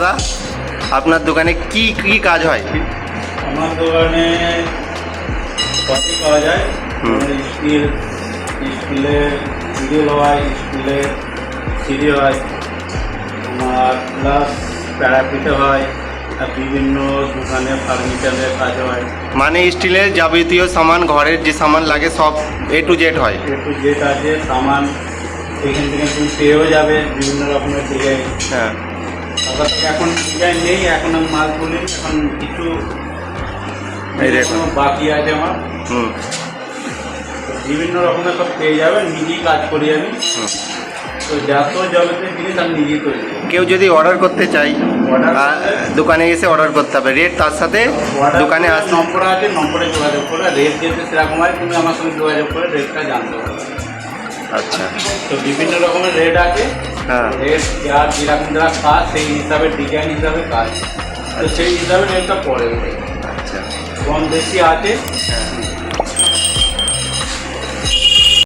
দাদা আপনার দোকানে কি কি কাজ হয়? আমার দোকানে কফি পাওয়া যায়। হুম। স্টিল স্টিলের সিরিয়াল হয় স্টিলের সিঁড়ি হয়। আমার প্লাস প্যারাপিটে হয় আর বিভিন্ন দোকানে ফার্নিচারের কাজ হয়। মানে স্টিলের যাবতীয় সামান ঘরের যে সামান লাগে সব এ টু জেড হয়? একটু যেটা আছে সামান এখান থেকে তুমি পেয়েও যাবে বিভিন্ন রকমের ডিজাইন হ্যাঁ। এখন ডিজাইন নেই এখন আমি মাল তুলি এখন কিছু বাকি আছে আমার। বিভিন্ন রকমের সব পেয়ে যাবেন নিজেই কাজ করি আমি। হুম। তো যত জগতের জিনিস আমি নিজেই করি। কেউ যদি অর্ডার করতে চাই দোকানে এসে অর্ডার করতে হবে। রেট তার সাথে দোকানে আস নম্বর আছে নম্বরে যোগাযোগ করে রেট যেতে সেরকম হয় তুমি আমার সঙ্গে যোগাযোগ করে রেটটা জানতে পারবে। আচ্ছা। তো বিভিন্ন রকমের রেট আছে। হ্যাঁ। রেট যার যেরকম যারা কাজ সেই হিসাবে ডিজাইন হিসাবে কাজ। তো সেই হিসাবে রেটটা পড়ে ওঠে আচ্ছা। কম বেশি আছে। হ্যাঁ।